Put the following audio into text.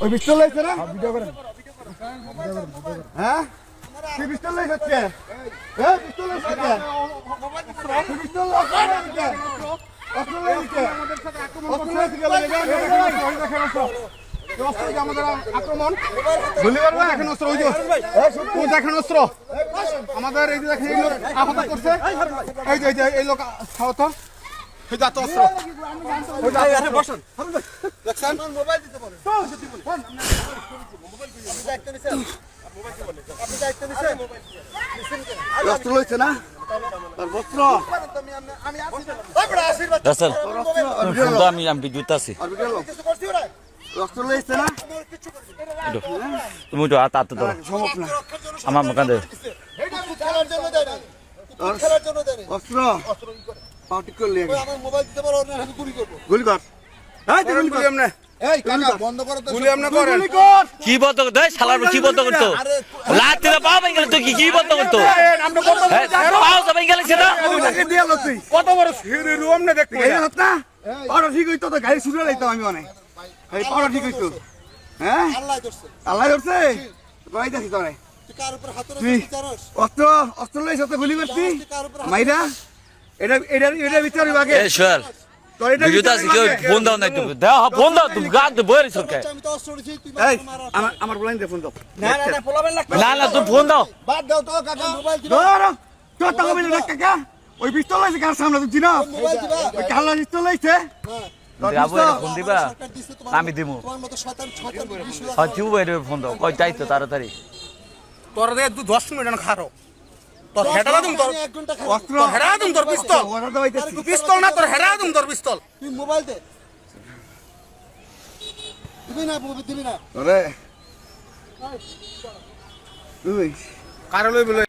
ওই পিস্তল লাইছে না? কি পিস্তল লাইছে হচ্ছে হ্যাঁ কি পিস্তল লাইছে আমাদের আক্রমণ গুলি করবে এখন অস্ত্র ওই আমাদের এই যে দেখেন আহত করছে। এই এই লোক আহত। অস্ত্র। লইছে না? তার বস্ত্র আমি আমি বিদ্যুৎ আছি না? তুমি তো হাত হাতে ধরো। আমার মুখান দে। খেলার জন্য দেয় না আর খেলার জন্য দেয় না অস্ত্র। পাউটি আমার মোবাইল দিতে পারো না আমি গুলি করব? গুলি কর। এই তো গুলি কর আমনে এই কাকা বন্ধ করো তো গুলি আমনে করেন। কি বন্ধ করতো এই শালার কি বন্ধ করতো লাতি না পাও ভেঙে গেলে কি কি বন্ধ করতো আমরা কত হ্যাঁ, পাও তো ভেঙে সেটা। ওটাকে দিয়ে আলো কত বড় সিঁড়ি রু আমনে দেখতে এই হত না? পাড়া ঠিক হইতো তো গাড়ি ছুটে লাইতাম আমি অনেক। এই পাড়া ঠিক হইতো। হ্যাঁ? আল্লাহ ধরছে। আল্লাহ ধরছে? কই দেখি তোরে। তুই কার উপর হাতের তুই অস্ত্র অস্ত্র লইছ তো গুলি করছি মাইরা? এটা এটা এটা ভিতরে বাগে এ শোয়াল তোর এটা বিদ্যুৎ আছি কেউ ফোন দাও নাই তুমি দাও ফোন দাও তুমি গাছ বইরে সরকে আমি তো অস্ত্র নিছি তুই এই মারা আমার আমার বলাইন দে ফোন দাও। না না তুমি ফোন দাও। বাদ দাও তো কাকা মোবাইল দিবা ধর তোর টাকা বিলে দেখ কাকা। ওই পিস্তল লাইছে কার সামনে মোবাইল দিবা। ওই পিস্তল লাইছে হ্যাঁ। ফোন দিবা। আমি বিশ লাখ হয় তুই বইরে ফোন দাও। কই যাই তো তাড়াতাড়ি। তোর দশ মিনিট আমি খারো। তোর হেডা দুম তোর অস্ত্র তোর হেডা দিম তোর পিস্তল। পিস্তল না তোর হেডা দুম তোর পিস্তল। তুই মোবাইল দে। দিবি না বুবি দিবি না। ওরে তুই কারও লই বলে